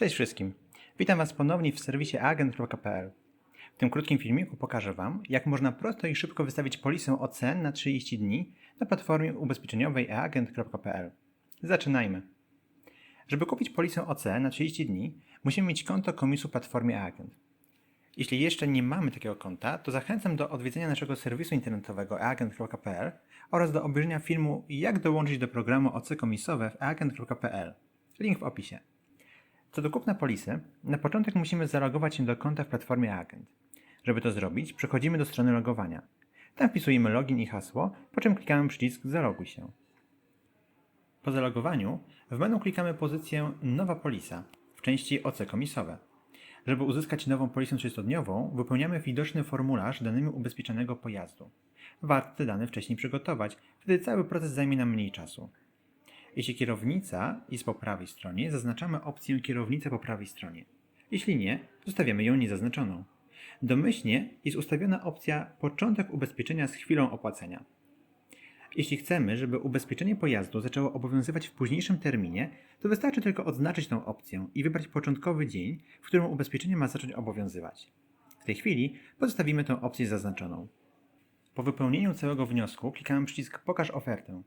Cześć wszystkim. Witam Was ponownie w serwisie agent.pl. W tym krótkim filmiku pokażę Wam, jak można prosto i szybko wystawić polisę OC na 30 dni na platformie ubezpieczeniowej eagent.pl. Zaczynajmy. Żeby kupić polisę OC na 30 dni, musimy mieć konto komisu platformie eAgent. Jeśli jeszcze nie mamy takiego konta, to zachęcam do odwiedzenia naszego serwisu internetowego eagent.pl oraz do obejrzenia filmu Jak dołączyć do programu OC komisowe w eagent.pl. Link w opisie. Co do kupna polisy, na początek musimy zalogować się do konta w platformie Agent. Żeby to zrobić, przechodzimy do strony logowania. Tam wpisujemy login i hasło, po czym klikamy przycisk Zaloguj się. Po zalogowaniu w menu klikamy pozycję Nowa polisa w części OC komisowe. Żeby uzyskać nową polisę 30-dniową, wypełniamy widoczny formularz danymi ubezpieczonego pojazdu. Warto te dane wcześniej przygotować, wtedy cały proces zajmie nam mniej czasu. Jeśli kierownica jest po prawej stronie, zaznaczamy opcję kierownica po prawej stronie. Jeśli nie, zostawiamy ją niezaznaczoną. Domyślnie jest ustawiona opcja początek ubezpieczenia z chwilą opłacenia. Jeśli chcemy, żeby ubezpieczenie pojazdu zaczęło obowiązywać w późniejszym terminie, to wystarczy tylko odznaczyć tę opcję i wybrać początkowy dzień, w którym ubezpieczenie ma zacząć obowiązywać. W tej chwili pozostawimy tę opcję zaznaczoną. Po wypełnieniu całego wniosku klikamy przycisk Pokaż ofertę.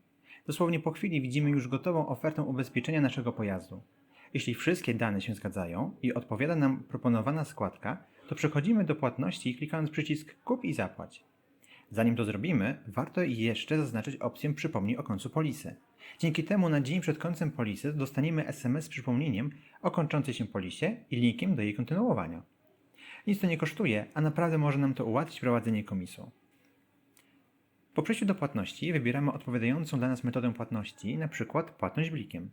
Dosłownie po chwili widzimy już gotową ofertę ubezpieczenia naszego pojazdu. Jeśli wszystkie dane się zgadzają i odpowiada nam proponowana składka, to przechodzimy do płatności klikając przycisk Kup i zapłać. Zanim to zrobimy, warto jeszcze zaznaczyć opcję Przypomnij o końcu polisy. Dzięki temu na dzień przed końcem polisy dostaniemy SMS z przypomnieniem o kończącej się polisie i linkiem do jej kontynuowania. Nic to nie kosztuje, a naprawdę może nam to ułatwić prowadzenie komisu. Po przejściu do płatności wybieramy odpowiadającą dla nas metodę płatności, np. płatność blikiem.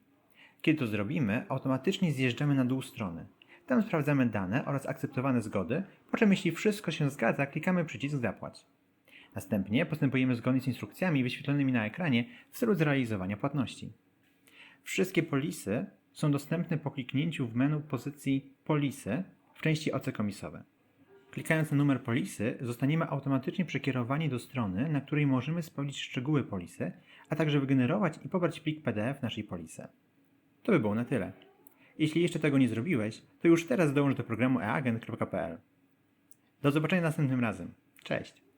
Kiedy to zrobimy, automatycznie zjeżdżamy na dół strony. Tam sprawdzamy dane oraz akceptowane zgody, po czym jeśli wszystko się zgadza, klikamy przycisk Zapłać. Następnie postępujemy zgodnie z instrukcjami wyświetlonymi na ekranie w celu zrealizowania płatności. Wszystkie polisy są dostępne po kliknięciu w menu pozycji Polisy w części OC komisowe. Klikając na numer polisy, zostaniemy automatycznie przekierowani do strony, na której możemy sprawdzić szczegóły polisy, a także wygenerować i pobrać plik PDF naszej polisy. To by było na tyle. Jeśli jeszcze tego nie zrobiłeś, to już teraz dołącz do programu eagent.pl. Do zobaczenia następnym razem. Cześć!